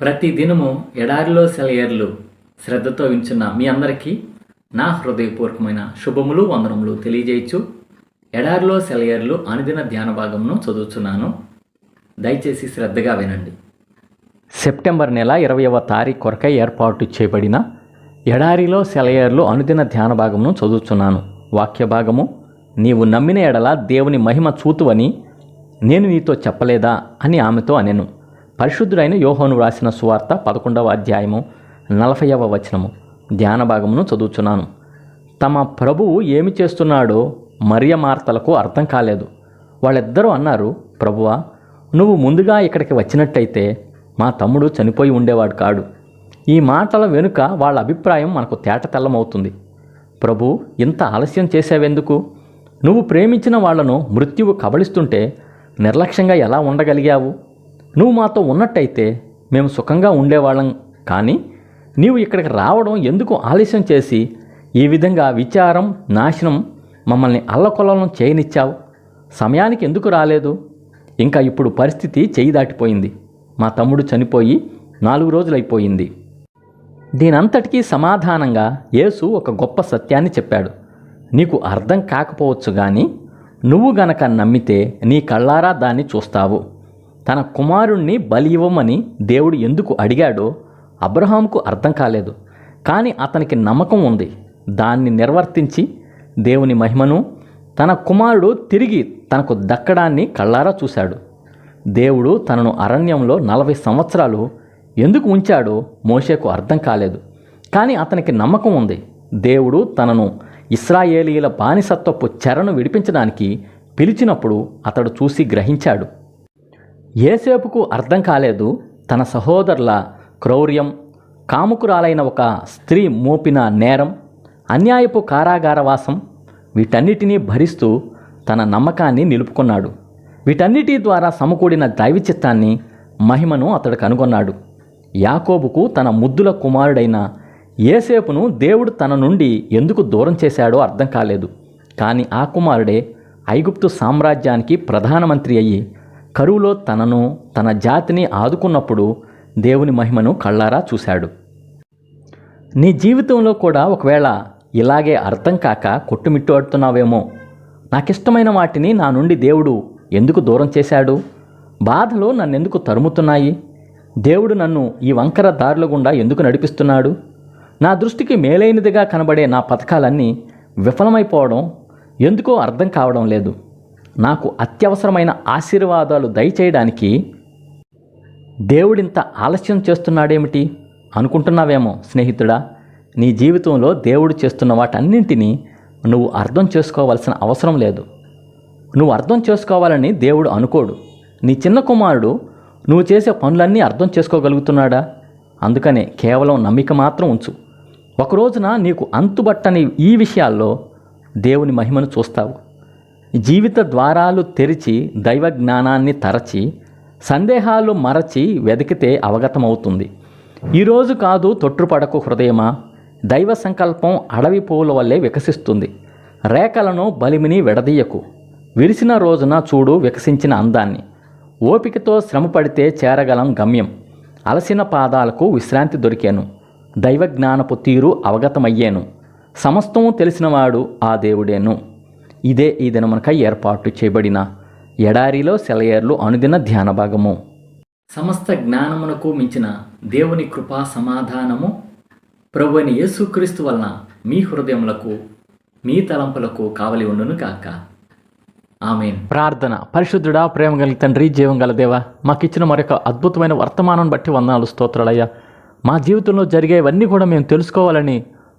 ప్రతి దినము ఎడారిలో సెలయర్లు శ్రద్ధతో వించున్న మీ అందరికీ నా హృదయపూర్వకమైన శుభములు వందనములు తెలియజేయచ్చు. ఎడారిలో సెలయర్లు అనుదిన ధ్యాన భాగమును చదువుతున్నాను దయచేసి శ్రద్ధగా వినండి. సెప్టెంబర్ నెల ఇరవయవ తారీఖు కొరకై ఏర్పాటు చేయబడిన ఎడారిలో సెలయర్లు అనుదిన ధ్యాన భాగమును చదువుతున్నాను వాక్య భాగము నీవు నమ్మిన ఎడల దేవుని మహిమ చూతువని నేను నీతో చెప్పలేదా అని ఆమెతో అనెను. పరిశుద్ధుడైన యోహోను వ్రాసిన సువార్త పదకొండవ అధ్యాయము నలభైవ వచనము. ధ్యాన భాగమును చదువుచున్నాను. తమ ప్రభువు ఏమి చేస్తున్నాడో మరియ మార్తలకు అర్థం కాలేదు. వాళ్ళిద్దరూ అన్నారు ప్రభువా నువ్వు ముందుగా ఇక్కడికి వచ్చినట్టయితే మా తమ్ముడు చనిపోయి ఉండేవాడు కాడు. ఈ మాటల వెనుక వాళ్ళ అభిప్రాయం మనకు తేట తెల్లమవుతుంది ప్రభు ఇంత ఆలస్యం చేసావెందుకు? నువ్వు ప్రేమించిన వాళ్ళను మృత్యువు కబళిస్తుంటే నిర్లక్ష్యంగా ఎలా ఉండగలిగావు? నువ్వు మాతో ఉన్నట్టయితే మేము సుఖంగా ఉండేవాళ్ళం. కానీ నీవు ఇక్కడికి రావడం ఎందుకు ఆలస్యం చేసి ఈ విధంగా విచారం నాశనం మమ్మల్ని అల్లకొల్లం చేయనిచ్చావు? సమయానికి ఎందుకు రాలేదు? ఇంకా ఇప్పుడు పరిస్థితి చేయి దాటిపోయింది. మా తమ్ముడు చనిపోయి నాలుగు రోజులైపోయింది. దీనంతటికీ సమాధానంగా యేసు ఒక గొప్ప సత్యాన్ని చెప్పాడు. నీకు అర్థం కాకపోవచ్చు కానీ నువ్వు గనక నమ్మితే నీ కళ్ళారా దాన్ని చూస్తావు. తన కుమారుణ్ణి బలి ఇవ్వమని దేవుడు ఎందుకు అడిగాడో అబ్రహాంకు అర్థం కాలేదు. కానీ అతనికి నమ్మకం ఉంది. దాన్ని నిర్వర్తించి దేవుని మహిమను తన కుమారుడు తిరిగి తనకు దక్కడాన్ని కళ్ళారా చూశాడు. దేవుడు తనను అరణ్యంలో నలభై సంవత్సరాలు ఎందుకు ఉంచాడో మోషేకు అర్థం కాలేదు. కానీ అతనికి నమ్మకం ఉంది. దేవుడు తనను ఇస్రాయేలీల బానిసత్వపు చెరను విడిపించడానికి పిలిచినప్పుడు అతడు చూసి గ్రహించాడు. ఏసేపుకు అర్థం కాలేదు తన సహోదరుల క్రౌర్యం కాముకురాలైన ఒక స్త్రీ మోపిన నేరం అన్యాయపు కారాగారవాసం వీటన్నిటినీ భరిస్తూ తన నమ్మకాన్ని నిలుపుకున్నాడు. వీటన్నిటి ద్వారా సమకూడిన దైవచిత్తాన్ని మహిమను అతడు కనుగొన్నాడు. యాకోబుకు తన ముద్దుల కుమారుడైన ఏసేపును దేవుడు తన నుండి ఎందుకు దూరం చేశాడో అర్థం కాలేదు. కానీ ఆ కుమారుడే ఐగుప్తు సామ్రాజ్యానికి ప్రధానమంత్రి అయ్యి కరువులో తనను తన జాతిని ఆదుకున్నప్పుడు దేవుని మహిమను కళ్ళారా చూశాడు. నీ జీవితంలో కూడా ఒకవేళ ఇలాగే అర్థం కాక కొట్టుమిట్టాడుతున్నావేమో నాకిష్టమైన వాటిని నా నుండి దేవుడు ఎందుకు దూరం చేశాడు? బాధలు నన్నెందుకు తరుముతున్నాయి? దేవుడు నన్ను ఈ వంకర దారుల గుండా ఎందుకు నడిపిస్తున్నాడు? నా దృష్టికి మేలైనదిగా కనబడే నా పథకాలన్నీ విఫలమైపోవడం ఎందుకో అర్థం కావడం లేదు. నాకు అత్యవసరమైన ఆశీర్వాదాలు దయచేయడానికి దేవుడింత ఆలస్యం చేస్తున్నాడేమిటి అనుకుంటున్నావేమో స్నేహితుడా? నీ జీవితంలో దేవుడు చేస్తున్న వాటన్నింటినీ నువ్వు అర్థం చేసుకోవాల్సిన అవసరం లేదు. నువ్వు అర్థం చేసుకోవాలని దేవుడు అనుకోడు. నీ చిన్న కుమారుడు నువ్వు చేసే పనులన్నీ అర్థం చేసుకోగలుగుతున్నాడా? అందుకనే కేవలం నమ్మిక మాత్రం ఉంచు. ఒక రోజున నీకు అంతుబట్టని ఈ విషయాల్లో దేవుని మహిమను చూస్తావు. జీవిత ద్వారాలు తెరిచి దైవ జ్ఞానాన్ని తరచి సందేహాలు మరచి వెతికితే అవగతమవుతుంది. ఈరోజు కాదు తొట్టుపడకు హృదయమా? దైవ సంకల్పం అడవి పువ్వుల వల్లే వికసిస్తుంది. రేఖలను బలిమిని విడదీయకు. విరిసిన రోజున చూడు వికసించిన అందాన్ని. ఓపికతో శ్రమపడితే చేరగలం గమ్యం. అలసిన పాదాలకు విశ్రాంతి దొరికాను. దైవ జ్ఞానపు తీరు అవగతమయ్యాను. సమస్తము తెలిసినవాడు ఆ దేవుడేను. ఇదే ఈ దినమునకై ఏర్పాటు చేయబడిన ఎడారిలో సెలయేర్లు అనుదిన ధ్యాన భాగము. సమస్త జ్ఞానమునకు మించిన దేవుని కృపా సమాధానము ప్రభుని యేసుక్రీస్తు వలన మీ హృదయములకు మీ తలంపులకు కావలి ఉండును కాక ఆమె ప్రార్థన. పరిశుద్ధుడా ప్రేమ గల తండ్రి జీవం గల దేవా మాకిచ్చిన మరొక అద్భుతమైన వర్తమానం బట్టి వందనాలు స్తోత్రాలయ్యా. మా జీవితంలో జరిగేవన్నీ కూడా మేము తెలుసుకోవాలని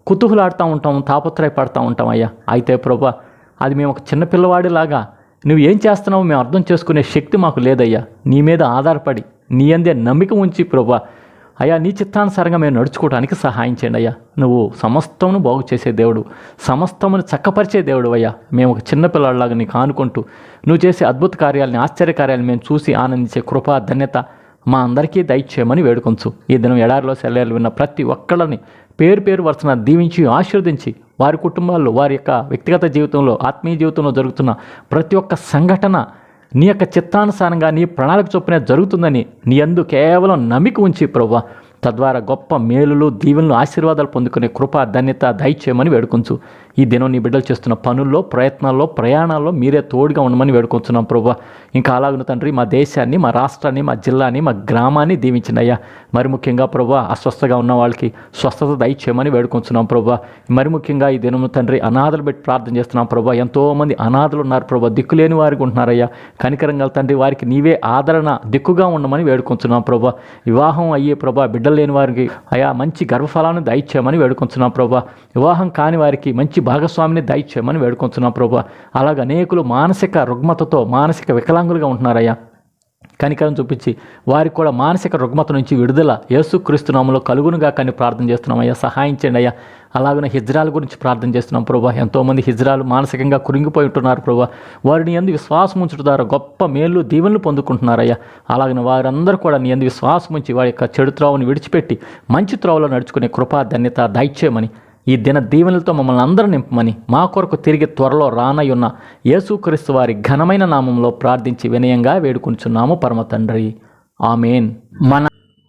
కుతూహలాడుతూ ఉంటాం తాపత్రయపడుతూ ఉంటాం అయ్యా. అయితే ప్రభా అది మేము ఒక చిన్న పిల్లవాడిలాగా నువ్వు ఏం చేస్తున్నావో మేము అర్థం చేసుకునే శక్తి మాకు లేదయ్యా. నీ మీద ఆధారపడి నీ అందే నమ్మిక ఉంచి ప్రభా. అయ్యా నీ చిత్తానుసారంగా మేము నడుచుకోవడానికి సహాయం చేయండి అయ్యా. నువ్వు సమస్తమును బాగు చేసే దేవుడు సమస్తమును చక్కపరిచే దేవుడు అయ్యా. మేము ఒక చిన్నపిల్లలాగా నీకు ఆనుకుంటూ నువ్వు చేసే అద్భుత కార్యాలని ఆశ్చర్యకార్యాలను మేము చూసి ఆనందించే కృపా ధన్యత మా అందరికీ దయచేయమని వేడుకొంచు. ఈ దినం ఎడారిలో సెలవులు విన్న ప్రతి ఒక్కళ్ళని పేరు పేరు వరుసన దీవించి ఆశీర్వదించి వారి కుటుంబాల్లో వారి యొక్క వ్యక్తిగత జీవితంలో ఆత్మీయ జీవితంలో జరుగుతున్న ప్రతి ఒక్క సంఘటన నీ యొక్క చిత్తానుసారంగా నీ ప్రణాళిక చొప్పున జరుగుతుందని నీ అందు కేవలం నమ్మిక ఉంచి ప్రవ్వా తద్వారా గొప్ప మేలులు దీవెనలు ఆశీర్వాదాలు పొందుకునే కృప ధన్యత దయచేయమని వేడుకొంచు. ఈ దినం నీ బిడ్డలు చేస్తున్న పనుల్లో ప్రయత్నాల్లో ప్రయాణాల్లో మీరే తోడుగా ఉండమని వేడుకొంచున్నాం ప్రభు ఇంకా అలాగిన తండ్రి మా దేశాన్ని మా రాష్ట్రాన్ని మా జిల్లాని మా గ్రామాన్ని దీవించినయ్యా. మరి ముఖ్యంగా ప్రభు అస్వస్థగా ఉన్న వాళ్ళకి స్వస్థత దయచేయమని వేడుకొంచున్నాం ప్రభు మరి ముఖ్యంగా ఈ దినము తండ్రి అనాథలు పెట్టి ప్రార్థన చేస్తున్నాం ప్రభు ఎంతోమంది అనాథలు ఉన్నారు ప్రభు దిక్కులేని వారికి ఉంటున్నారయ్యా. కనికరంగా తండ్రి వారికి నీవే ఆదరణ దిక్కుగా ఉండమని వేడుకొంచున్నాం ప్రభు వివాహం అయ్యే ప్రభా బిడ్డలు లేని వారికి అయా మంచి గర్భఫలాన్ని దయచేయమని వేడుకొంచున్నాం ప్రభా. వివాహం కాని వారికి మంచి భాగస్వామిని దయచేయమని వేడుకొంచున్నాం ప్రభా. అలాగ అనేకులు మానసిక రుగ్మతతో మానసిక వికలాంగులుగా ఉంటున్నారయ్యా. కనికరం చూపించి వారికి కూడా మానసిక రుగ్మత నుంచి విడుదల యేసుక్రీస్తునామంలో కలుగునుగా కానీ ప్రార్థన చేస్తున్నాం అయ్యా సహాయం చేయండి అయ్యా. అలాగనే హిజ్రాల గురించి ప్రార్థన చేస్తున్నాం ప్రభా. ఎంతోమంది హిజ్రాలు మానసికంగా కురింగిపోయి ఉంటున్నారు ప్రభా. వారిని ఎందు విశ్వాసం ఉంచడం ద్వారా గొప్ప మేలు దీవెనలు పొందుకుంటున్నారయ్యా అలాగనే వారందరూ కూడా నీ ఎందు విశ్వాసం ఉంచి వారి యొక్క చెడు త్రోవను విడిచిపెట్టి మంచి త్రోవలో నడుచుకునే కృపా ధన్యత దయచేయమని ఈ దిన దీవెనలతో మమ్మల్ని అందరూ నింపమని మా కొరకు తిరిగి త్వరలో రానయ్యున్న యేసుక్రీస్తు వారి ఘనమైన నామంలో ప్రార్థించి వినయంగా వేడుకుంటున్నాము పరమ తండ్రి. ఆమెన్. మన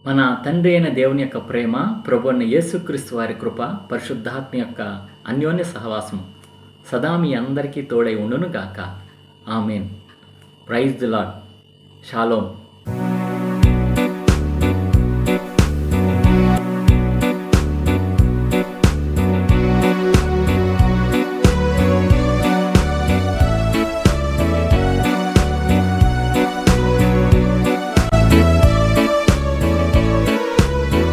మన తండ్రి అయిన దేవుని యొక్క ప్రేమ ప్రభు యేసుక్రీస్తు వారి కృప పరిశుద్ధాత్మ యొక్క అన్యోన్య సహవాసం సదా మీ అందరికీ తోడై ఉండును గాక amen. Praise the Lord shalom